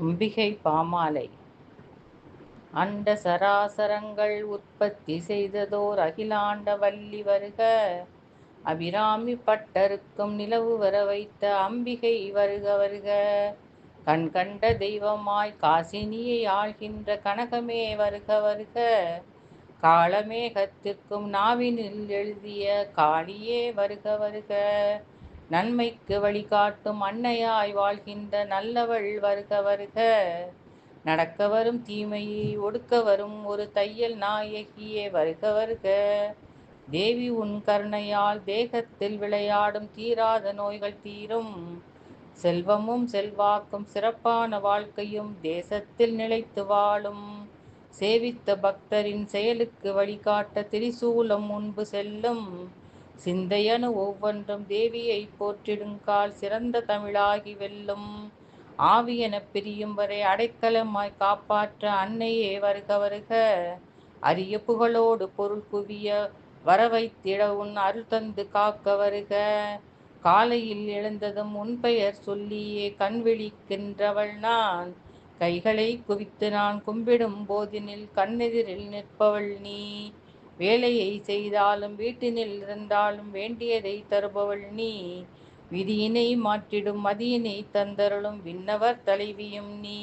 அம்பிகை பாமாலை. அண்ட சராசரங்கள் உற்பத்தி செய்ததோர் அகிலாண்ட வள்ளி வருக. அபிராமி பட்டருக்கும் நிலவு வர வைத்த அம்பிகை வருக வருக. கண் கண்ட தெய்வமாய் காசினியை ஆள்கின்ற கனகமே வருக வருக. காளமேகத்திற்கும் நாவினில் எழுதிய காளியே வருக வருக. நன்மைக்கு வழிகாட்டும் அன்னையாய் வாழ்கின்ற நல்லவள் வருக வருக. நடக்க வரும் தீமையை ஒடுக்க வரும் ஒரு தையல் நாயகியே வருக வருக. தேவி உன் கருணையால் தேகத்தில் விளையாடும் தீராத நோய்கள் தீரும். செல்வமும் செல்வாக்கும் சிறப்பான வாழ்க்கையும் தேசத்தில் நிலைத்து வாழும். சேவித்த பக்தரின் செயலுக்கு வழிகாட்ட திரிசூலம் முன்பு செல்லும். சிந்தையனு ஒவ்வொன்றும் தேவியை போற்றிடுங்கால் சிறந்த தமிழாகி வெல்லும். ஆவியென பிரியும் வரை அடைக்கலமாய் காப்பாற்ற அன்னையே வருக வருக. அரிய புகழோடு பொருள் குவிய வரவைத்திட உன் அருள் தந்து காக்க வருக. காலையில் எழுந்ததும் உன் பெயர் சொல்லியே கண் விழிக்கின்றவள் நான். கைகளை குவித்து நான் கும்பிடும் போதினில் கண்ணெதிரில் நிற்பவள் நீ. வேலையை செய்தாலும் வீட்டினில் இருந்தாலும் வேண்டியதை தருபவள் நீ. விதியினை மாற்றிடும் மதியினை தந்தருளும் விண்ணவர் தலைவியும் நீ.